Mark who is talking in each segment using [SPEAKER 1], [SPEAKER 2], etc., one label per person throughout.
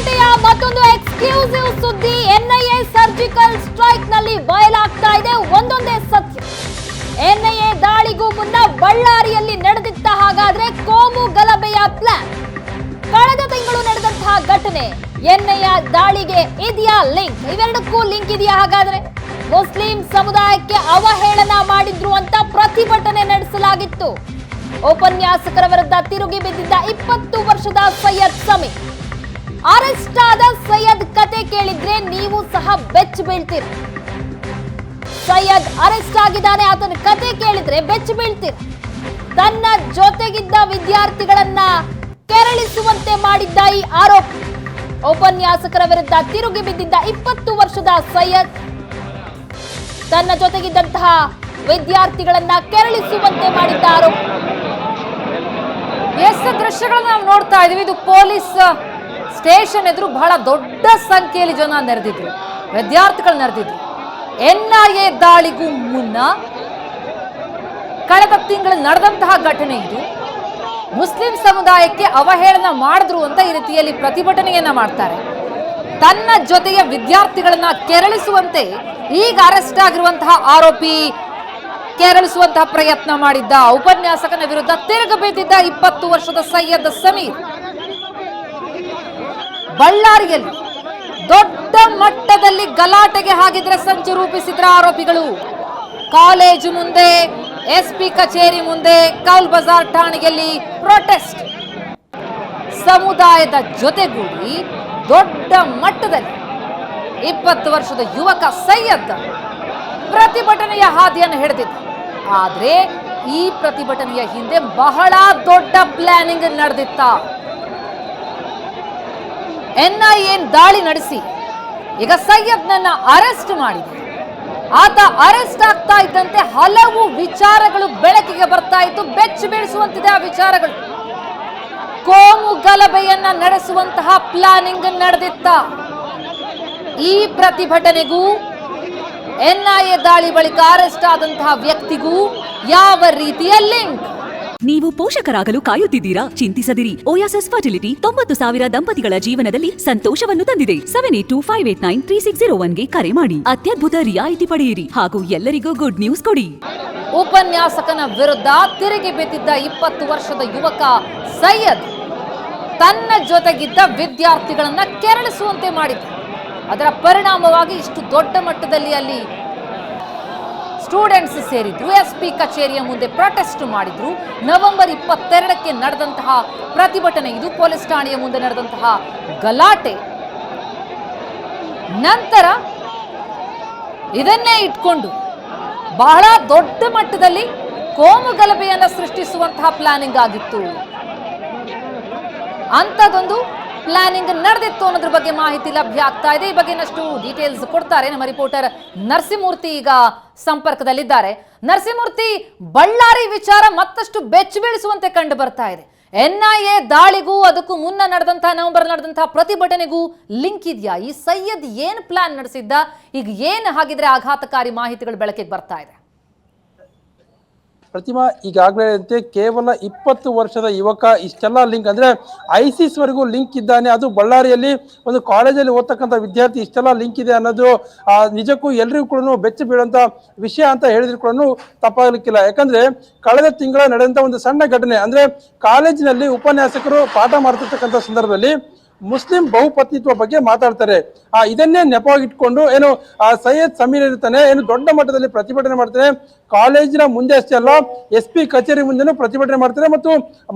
[SPEAKER 1] ಗಂಟೆಯ ಮತ್ತೊಂದು ಎಕ್ಸ್ಕ್ಲೂಸಿವ್ ಸುದ್ದಿ. ಎನ್ಐಎ ಸರ್ಜಿಕಲ್ ಸ್ಟ್ರೈಕ್ನಲ್ಲಿ ಬಯಲಾಗ್ತಾ ಇದೆ. ಒಂದೊಂದೇ ಸತ್ಯ. ಎನ್ಐಎ ದಾಳಿಗೂ ಮುನ್ನ ಬಳ್ಳಾರಿಯಲ್ಲಿ ನಡೆದಿತ್ತ ಹಾಗಾದ್ರೆ ಕೋಮು ಗಲಭೆಯ ಪ್ಲಾನ್ ಕಳೆದ ತಿಂಗಳು ನಡೆದಂತಹ ಘಟನೆ ಎನ್ಐಎ ದಾಳಿಗೆ ಇದೆಯಾ ಲಿಂಕ್? ಇವೆರಡಕ್ಕೂ ಲಿಂಕ್ ಇದೆಯಾ ಹಾಗಾದ್ರೆ? ಮುಸ್ಲಿಂ ಸಮುದಾಯಕ್ಕೆ ಅವಹೇಳನ ಮಾಡಿದ್ರು ಅಂತ ಪ್ರತಿಭಟನೆ ನಡೆಸಲಾಗಿತ್ತು. ಉಪನ್ಯಾಸಕರ ವಿರುದ್ಧ ತಿರುಗಿ ಬಿದ್ದಿದ್ದ ಇಪ್ಪತ್ತು ವರ್ಷದ ಸೈಯದ್ ಸಮೀರ್. ಅರೆಸ್ಟ್ ಆದ ಸೈಯದ್ ಕತೆ ಕೇಳಿದ್ರೆ ನೀವು ಸಹ ಬೆಚ್ಚ ಬೀಳ್ತೀರಿ. ಸೈಯದ್ ಅರೆಸ್ಟ್ ಆಗಿದ್ದಾನೆ, ಆತನ ಕತೆ ಕೇಳಿದ್ರೆ ಬೆಚ್ಚ ಬೀಳ್ತೀರಿ. ತನ್ನ ಜೊತೆಗಿದ್ದ ವಿದ್ಯಾರ್ಥಿಗಳನ್ನ ಕೆರಳಿಸುವಂತೆ ಮಾಡಿದ್ದ ಈ ಆರೋಪ, ಉಪನ್ಯಾಸಕರ ವಿರುದ್ಧ ತಿರುಗಿ ಬಿದ್ದಿದ್ದ ಇಪ್ಪತ್ತು ವರ್ಷದ ಸೈಯದ್. ತನ್ನ ಜೊತೆಗಿದ್ದಂತಹ ವಿದ್ಯಾರ್ಥಿಗಳನ್ನ ಕೆರಳಿಸುವಂತೆ ಮಾಡಿದ್ದ ಆರೋಪ.
[SPEAKER 2] ಎಷ್ಟು ದೃಶ್ಯಗಳನ್ನ ನಾವು ನೋಡ್ತಾ ಇದೀವಿ. ಇದು ಪೊಲೀಸ್ ಸ್ಟೇಷನ್ ಎದುರು ಬಹಳ ದೊಡ್ಡ ಸಂಖ್ಯೆಯಲ್ಲಿ ಜನ ನೆರೆದಿದ್ರು. ವಿದ್ಯಾರ್ಥಿಗಳು ನೆರೆದಿದ್ರು. ಎ ದಾಳಿಗೂ ಮುನ್ನ ಕಳೆದ ತಿಂಗಳು ನಡೆದಂತಹ ಘಟನೆ ಇದು. ಮುಸ್ಲಿಂ ಸಮುದಾಯಕ್ಕೆ ಅವಹೇಳನ ಮಾಡಿದ್ರು ಅಂತ ಈ ರೀತಿಯಲ್ಲಿ ಪ್ರತಿಭಟನೆಯನ್ನ ಮಾಡ್ತಾರೆ. ತನ್ನ ಜೊತೆಯ ವಿದ್ಯಾರ್ಥಿಗಳನ್ನ ಕೆರಳಿಸುವಂತೆ ಈಗ ಅರೆಸ್ಟ್ ಆಗಿರುವಂತಹ ಆರೋಪಿ ಕೆರಳಿಸುವಂತಹ ಪ್ರಯತ್ನ ಮಾಡಿದ್ದ. ಉಪನ್ಯಾಸಕನ ವಿರುದ್ಧ ತಿರುಗಬೇಕಿದ್ದ ಇಪ್ಪತ್ತು ವರ್ಷದ ಸೈಯದ್ ಸಮೀರ್. ಬಳ್ಳಾರಿಯಲ್ಲಿ ದೊಡ್ಡ ಮಟ್ಟದಲ್ಲಿ ಗಲಾಟೆಗೆ ಹಾಗಿದ್ರೆ ಸಂಚು ರೂಪಿಸಿದ್ರ ಆರೋಪಿಗಳು. ಕಾಲೇಜು ಮುಂದೆ, ಎಸ್ಪಿ ಕಚೇರಿ ಮುಂದೆ, ಕೌಲ್ ಬಜಾರ್ ಠಾಣೆಯಲ್ಲಿ ಪ್ರೊಟೆಸ್ಟ್ ಸಮುದಾಯದ ಜೊತೆಗೂಡಿ ದೊಡ್ಡ ಮಟ್ಟದಲ್ಲಿ ಇಪ್ಪತ್ತು ವರ್ಷದ ಯುವಕ ಸೈಯದ್ ಪ್ರತಿಭಟನೆಯ ಹಾದಿಯನ್ನು ಹಿಡಿದಿದ್ದ. ಆದ್ರೆ ಈ ಪ್ರತಿಭಟನೆಯ ಹಿಂದೆ ಬಹಳ ದೊಡ್ಡ ಪ್ಲಾನಿಂಗ್ ನಡೆದಿತ್ತ. ಎನ್ಐಎ ದಾಳಿ ನಡೆಸಿ ಈಗ ಸೈಯದ್ನನ್ನ ಅರೆಸ್ಟ್ ಮಾಡಿದೆ. ಆತ ಅರೆಸ್ಟ್ ಆಗ್ತಾ ಇದ್ದಂತೆ ಹಲವು ವಿಚಾರಗಳು ಬೆಳಕಿಗೆ ಬರ್ತಾ ಇತ್ತು. ಬೆಚ್ಚಿ ಬೀಳಿಸುವಂತಿದೆ ಆ ವಿಚಾರಗಳು. ಕೋಮು ಗಲಭೆಯನ್ನ ನಡೆಸುವಂತಹ ಪ್ಲಾನಿಂಗ್ ನಡೆದಿತ್ತ. ಈ ಪ್ರತಿಭಟನೆಗೂ, ಎನ್ಐಎ ದಾಳಿ ಬಳಿಕ ಅರೆಸ್ಟ್ ಆದಂತಹ ವ್ಯಕ್ತಿಗೂ ಯಾವ ರೀತಿಯ ಲಿಂಕ್?
[SPEAKER 3] ನೀವು ಪೋಷಕರಾಗಲು ಕಾಯುತ್ತಿದ್ದೀರಾ? ಚಿಂತಿಸದಿರಿ. ಓಯಾಸಸ್ ಫರ್ಟಿಲಿಟಿ ತೊಂಬತ್ತು ಸಾವಿರ ದಂಪತಿಗಳ ಜೀವನದಲ್ಲಿ ಸಂತೋಷವನ್ನು ತಂದಿದೆ. Seven eight two five eight nine three six zero ಒನ್ಗೆ ಕರೆ ಮಾಡಿ. ಅತ್ಯದ್ಭುತ ರಿಯಾಯಿತಿ ಪಡೆಯಿರಿ. ಹಾಗೂ ಎಲ್ಲರಿಗೂ ಗುಡ್ ನ್ಯೂಸ್ ಕೊಡಿ.
[SPEAKER 2] ಉಪನ್ಯಾಸಕನ ವಿರುದ್ಧ ತಿರುಗಿ ಬಿದ್ದಿದ್ದ ಇಪ್ಪತ್ತು ವರ್ಷದ ಯುವಕ ಸೈಯದ್ ತನ್ನ ಜೊತೆಗಿದ್ದ ವಿದ್ಯಾರ್ಥಿಗಳನ್ನ ಕೆರಳಿಸುವಂತೆ ಮಾಡಿದ್ದ. ಅದರ ಪರಿಣಾಮವಾಗಿ ಇಷ್ಟು ದೊಡ್ಡ ಮಟ್ಟದಲ್ಲಿ ಅಲ್ಲಿ ಸ್ಟೂಡೆಂಟ್ಸ್ ಸೇರಿದ್ರು ಎಸ್ ಪಿ ಕಚೇರಿಯ ಮುಂದೆ ಪ್ರೊಟೆಸ್ಟ್ ಮಾಡಿದ್ರು. ನವೆಂಬರ್ ಇಪ್ಪತ್ತೆರಡಕ್ಕೆ ನಡೆದಂತಹ ಪ್ರತಿಭಟನೆ ಇದು. ಪೊಲೀಸ್ ಠಾಣೆಯ ಮುಂದೆ ನಡೆದಂತಹ ಗಲಾಟೆ. ನಂತರ ಇದನ್ನೇ ಇಟ್ಕೊಂಡು ಬಹಳ ದೊಡ್ಡ ಮಟ್ಟದಲ್ಲಿ ಕೋಮು ಗಲಭೆಯನ್ನು ಸೃಷ್ಟಿಸುವಂತಹ ಪ್ಲಾನಿಂಗ್ ಆಗಿತ್ತು. ಅಂಥದ್ದೊಂದು ಪ್ಲಾನಿಂಗ್ ನಡೆದಿತ್ತು ಅನ್ನೋದ್ರ ಬಗ್ಗೆ ಮಾಹಿತಿ ಲಭ್ಯ ಆಗ್ತಾ ಇದೆ. ಈ ಬಗ್ಗೆ ಡೀಟೇಲ್ಸ್ ಕೊಡ್ತಾರೆ ನಮ್ಮ ರಿಪೋರ್ಟರ್ ನರಸಿಂಹಮೂರ್ತಿ ಈಗ ಸಂಪರ್ಕದಲ್ಲಿದ್ದಾರೆ. ನರಸಿಂಹಮೂರ್ತಿ, ಬಳ್ಳಾರಿ ವಿಚಾರ ಮತ್ತಷ್ಟು ಬೆಚ್ಚಿ ಬೀಳಿಸುವಂತೆ ಕಂಡು ಬರ್ತಾ ಇದೆ. ಎನ್ಐಎ ದಾಳಿಗೂ ಅದಕ್ಕೂ ಮುನ್ನ ನಡೆದಂತಹ ನವೆಂಬರ್ ನಡೆದಂತಹ ಪ್ರತಿಭಟನೆಗೂ ಲಿಂಕ್ ಇದೆಯಾ? ಈ ಸೈಯದ್ ಏನ್ ಪ್ಲಾನ್ ನಡೆಸಿದ್ದ? ಈಗ ಏನು ಹಾಗಿದ್ರೆ ಆಘಾತಕಾರಿ ಮಾಹಿತಿಗಳು ಬೆಳಕಿಗೆ ಬರ್ತಾ ಇದೆ?
[SPEAKER 4] ಪ್ರತಿಮಾ ಈಗಾಗಲೇ ಕೇವಲ ಇಪ್ಪತ್ತು ವರ್ಷದ ಯುವಕ, ಇಷ್ಟೆಲ್ಲ ಲಿಂಕ್ ಅಂದ್ರೆ ಐಸಿಸ್ ವರೆಗೂ ಲಿಂಕ್ ಇದ್ದಾನೆ. ಅದು ಬಳ್ಳಾರಿಯಲ್ಲಿ ಒಂದು ಕಾಲೇಜಲ್ಲಿ ಓದ್ತಕ್ಕಂಥ ವಿದ್ಯಾರ್ಥಿ, ಇಷ್ಟೆಲ್ಲ ಲಿಂಕ್ ಇದೆ ಅನ್ನೋದು ನಿಜಕ್ಕೂ ಎಲ್ರಿಗೂ ಕೂಡ ಬೆಚ್ಚ ಬೀಳುವಂತ ವಿಷಯ ಅಂತ ಹೇಳಿದ್ರು ಕೂಡ ತಪ್ಪಾಗಲಿಕ್ಕಿಲ್ಲ. ಯಾಕಂದ್ರೆ ಕಳೆದ ತಿಂಗಳ ನಡೆದಂಥ ಒಂದು ಸಣ್ಣ ಘಟನೆ, ಅಂದ್ರೆ ಕಾಲೇಜಿನಲ್ಲಿ ಉಪನ್ಯಾಸಕರು ಪಾಠ ಮಾಡ್ತಿರ್ತಕ್ಕಂಥ ಸಂದರ್ಭದಲ್ಲಿ ಮುಸ್ಲಿಂ ಬಹುಪತ್ನಿತ್ವ ಬಗ್ಗೆ ಮಾತಾಡ್ತಾರೆ. ಆ, ಇದನ್ನೇ ನೆಪವಾಗಿಟ್ಕೊಂಡು, ಏನು ಸೈಯದ್ ಸಮೀರ್ ಇರ್ತಾನೆ, ಏನು ದೊಡ್ಡ ಮಟ್ಟದಲ್ಲಿ ಪ್ರತಿಭಟನೆ ಮಾಡ್ತಾನೆ ಕಾಲೇಜಿನ ಮುಂದೆ ಅಷ್ಟೇ ಅಲ್ಲ, ಎಸ್ ಪಿ ಕಚೇರಿ ಮುಂದೆನೂ ಪ್ರತಿಭಟನೆ ಮಾಡ್ತಾರೆ ಮತ್ತು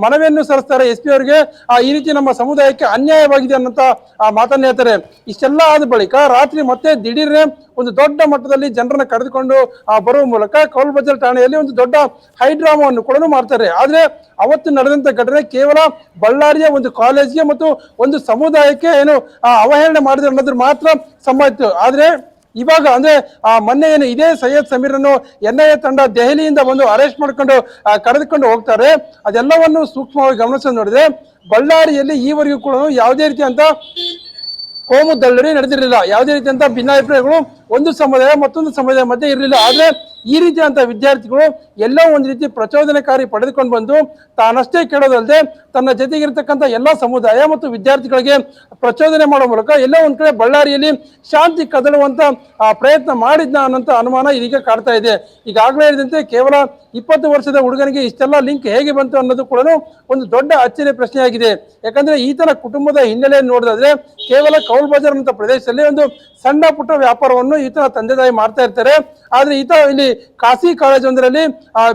[SPEAKER 4] ಮನವಿಯನ್ನು ಸಲ್ಲಿಸ್ತಾರೆ ಎಸ್ ಪಿ ಅವರಿಗೆ. ಈ ರೀತಿ ನಮ್ಮ ಸಮುದಾಯಕ್ಕೆ ಅನ್ಯಾಯವಾಗಿದೆ ಅನ್ನೋಂಥ ಮಾತನ್ನ ಹೇಳ್ತಾರೆ. ಇಷ್ಟೆಲ್ಲ ಆದ ಬಳಿಕ ರಾತ್ರಿ ಮತ್ತೆ ದಿಢೀರ್ನೆ ಒಂದು ದೊಡ್ಡ ಮಟ್ಟದಲ್ಲಿ ಜನರನ್ನ ಕರೆದುಕೊಂಡು ಬರುವ ಮೂಲಕ ಕೌಲ್ಬಜಲ್ ಠಾಣೆಯಲ್ಲಿ ಒಂದು ದೊಡ್ಡ ಹೈಡ್ರಾಮವನ್ನು ಕೂಡ ಮಾಡ್ತಾರೆ. ಆದರೆ ಅವತ್ತು ನಡೆದಂತ ಘಟನೆ ಕೇವಲ ಬಳ್ಳಾರಿಯ ಒಂದು ಕಾಲೇಜ್ಗೆ ಮತ್ತು ಒಂದು ಸಮುದಾಯಕ್ಕೆ ಏನು ಅವಹೇಳನ ಮಾಡಿದ್ರೆ ಅನ್ನೋದ್ರ ಮಾತ್ರ ಸಂಭವಿತ್ತು ಆದ್ರೆ ಇವಾಗ ಅಂದ್ರೆ, ಆ, ಮೊನ್ನೆ ಏನು ಇದೇ ಸೈಯದ್ ಸಮೀರನ್ನು ಎನ್ ಐ ಎ ತಂಡ ದೆಹಲಿಯಿಂದ ಬಂದು ಅರೆಸ್ಟ್ ಮಾಡ್ಕೊಂಡು ಕರೆದುಕೊಂಡು ಹೋಗ್ತಾರೆ. ಅದೆಲ್ಲವನ್ನು ಸೂಕ್ಷ್ಮವಾಗಿ ಗಮನಿಸೋದು ನೋಡಿದ್ರೆ, ಬಳ್ಳಾರಿಯಲ್ಲಿ ಈವರೆಗೂ ಕೂಡ ಯಾವುದೇ ರೀತಿಯಂತ ಕೋಮು ದಳ್ಳರಿ ನಡೆದಿರಲಿಲ್ಲ. ಯಾವುದೇ ರೀತಿಯಂತ ಭಿನ್ನಾಭಿಪ್ರಾಯಗಳು ಒಂದು ಸಮುದಾಯ ಮತ್ತೊಂದು ಸಮುದಾಯ ಮಧ್ಯೆ ಇರಲಿಲ್ಲ. ಆದ್ರೆ ಈ ರೀತಿಯಾದಂಥ ವಿದ್ಯಾರ್ಥಿಗಳು ಎಲ್ಲೋ ಒಂದು ರೀತಿ ಪ್ರಚೋದನಕಾರಿ ಪಡೆದುಕೊಂಡು ಬಂದು ತಾನಷ್ಟೇ ಕೇಳೋದಲ್ಲದೆ ತನ್ನ ಜೊತೆಗಿರ್ತಕ್ಕಂಥ ಎಲ್ಲ ಸಮುದಾಯ ಮತ್ತು ವಿದ್ಯಾರ್ಥಿಗಳಿಗೆ ಪ್ರಚೋದನೆ ಮಾಡೋ ಮೂಲಕ ಎಲ್ಲೋ ಒಂದು ಕಡೆ ಬಳ್ಳಾರಿಯಲ್ಲಿ ಶಾಂತಿ ಕದಡುವಂತ ಆ, ಪ್ರಯತ್ನ ಮಾಡಿದ್ನ ಅನ್ನೋಂಥ ಅನುಮಾನ ಇದೀಗ ಕಾಡ್ತಾ ಇದೆ. ಈಗಾಗಲೇ ಹೇಳಿದಂತೆ ಕೇವಲ ಇಪ್ಪತ್ತು ವರ್ಷದ ಹುಡುಗನಿಗೆ ಇಷ್ಟೆಲ್ಲ ಲಿಂಕ್ ಹೇಗೆ ಬಂತು ಅನ್ನೋದು ಕೂಡ ಒಂದು ದೊಡ್ಡ ಅಚ್ಚರಿ ಪ್ರಶ್ನೆಯಾಗಿದೆ. ಯಾಕಂದ್ರೆ ಈತನ ಕುಟುಂಬದ ಹಿನ್ನೆಲೆಯನ್ನು ನೋಡಿದ್ರೆ ಕೇವಲ ಕೌಲ್ ಬಜಾರ್ ಅಂತ ಪ್ರದೇಶದಲ್ಲಿ ಒಂದು ಸಣ್ಣ ಪುಟ್ಟ ವ್ಯಾಪಾರವನ್ನು ಈತನ ತಂದೆ ತಾಯಿ ಮಾಡ್ತಾ ಇರ್ತಾರೆ. ಆದ್ರೆ ಈತ ಇಲ್ಲಿ ಖಾಸಗಿ ಕಾಲೇಜ್ ಒಂದರಲ್ಲಿ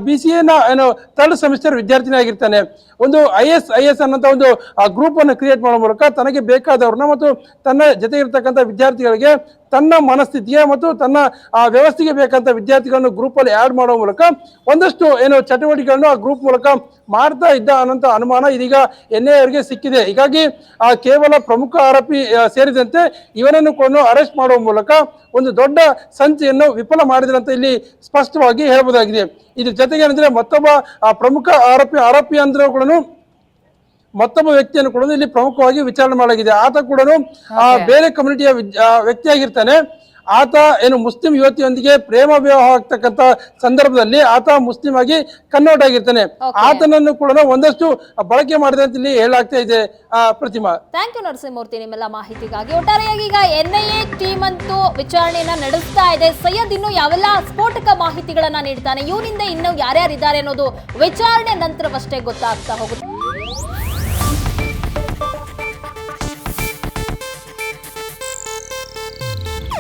[SPEAKER 4] ಬಿ ಸಿ ಎನ ಏನು ಥರ್ಡ್ ಸೆಮಿಸ್ಟರ್ ವಿದ್ಯಾರ್ಥಿನಿ ಆಗಿರ್ತಾನೆ ಒಂದು ಐ ಎಸ್ ಐ ಎಸ್ ಅನ್ನೋಂಥ ಒಂದು ಗ್ರೂಪ್ ಅನ್ನು ಕ್ರಿಯೇಟ್ ಮಾಡೋ ಮೂಲಕ ತನಗೆ ಬೇಕಾದವ್ರನ್ನ ಮತ್ತು ತನ್ನ ಜೊತೆ ವಿದ್ಯಾರ್ಥಿಗಳಿಗೆ ತನ್ನ ಮನಸ್ಥಿತಿಗೆ ಮತ್ತು ತನ್ನ, ಆ, ವ್ಯವಸ್ಥೆಗೆ ಬೇಕಂತ ವಿದ್ಯಾರ್ಥಿಗಳನ್ನು ಗ್ರೂಪಲ್ಲಿ ಆ್ಯಡ್ ಆಡ್ ಮಾಡೋ ಮೂಲಕ ಒಂದಷ್ಟು ಏನು ಚಟುವಟಿಕೆಗಳನ್ನು ಆ ಗ್ರೂಪ್ ಮೂಲಕ ಮಾಡ್ತಾ ಇದ್ದ ಅನ್ನೋಂಥ ಅನುಮಾನ ಇದೀಗ ಎನ್ ಅವರಿಗೆ ಸಿಕ್ಕಿದೆ. ಹೀಗಾಗಿ, ಆ, ಕೇವಲ ಪ್ರಮುಖ ಆರೋಪಿ ಸೇರಿದಂತೆ ಇವನನ್ನು ಕೊಂಡು ಅರೆಸ್ಟ್ ಮಾಡುವ ಮೂಲಕ ಒಂದು ದೊಡ್ಡ ಸಂಚೆಯನ್ನು ವಿಫಲ ಮಾಡಿದ್ರಂತ ಇಲ್ಲಿ ಸ್ಪಷ್ಟವಾಗಿ ಹೇಳಬಹುದಾಗಿದೆ ಇದ್ರ ಜೊತೆಗೆ ಏನಂದ್ರೆ ಮತ್ತೊಬ್ಬ ಪ್ರಮುಖ ಆರೋಪಿ ಆರೋಪಿ ಅಂದ್ರೂ ಕೂಡ ಮತ್ತೊಬ್ಬ ವ್ಯಕ್ತಿಯನ್ನು ಕೂಡ ಇಲ್ಲಿ ಪ್ರಮುಖವಾಗಿ ವಿಚಾರಣೆ ಮಾಡಲಾಗಿದೆ. ಆತ ಕೂಡ ಬೇರೆ ಕಮ್ಯುನಿಟಿಯ ವ್ಯಕ್ತಿಯಾಗಿರ್ತಾನೆ. ಆತ ಏನು ಮುಸ್ಲಿಂ ಯುವತಿಯೊಂದಿಗೆ ಪ್ರೇಮ ವಿವಾಹ ಆಗ್ತಕ್ಕಂತ ಸಂದರ್ಭದಲ್ಲಿ ಆತ ಮುಸ್ಲಿಂ ಆಗಿ ಕನ್ವರ್ಟ್ ಆಗಿರ್ತಾನೆ. ಆತನನ್ನು ಕೂಡ ಒಂದಷ್ಟು ಬಳಕೆ ಮಾಡಿದೆ ಅಂತ ಇಲ್ಲಿ ಹೇಳಾಗ್ತಾ ಇದೆ ಪ್ರತಿಮಾ.
[SPEAKER 1] ಥ್ಯಾಂಕ್ ಯು ನರಸಿಂಹಮೂರ್ತಿ ನಿಮ್ಮೆಲ್ಲ ಮಾಹಿತಿಗಾಗಿ. ಒಟ್ಟಾರೆಯಾಗಿ ಈಗ ಎನ್ ಐ ಎ ಟೀಮ್ ಅಂತೂ ವಿಚಾರಣೆಯನ್ನ ನಡೆಸ್ತಾ ಇದೆ. ಸೈಯದ್ ಇನ್ನು ಯಾವೆಲ್ಲ ಸ್ಫೋಟಕ ಮಾಹಿತಿಗಳನ್ನ ನೀಡ್ತಾನೆ ಇವನಿಂದ ಇನ್ನು ಯಾರ್ಯಾರಿದ್ದಾರೆ ಅನ್ನೋದು ವಿಚಾರಣೆ ನಂತರವಷ್ಟೇ ಗೊತ್ತಾಗ್ತಾ ಹೋಗುತ್ತೆ.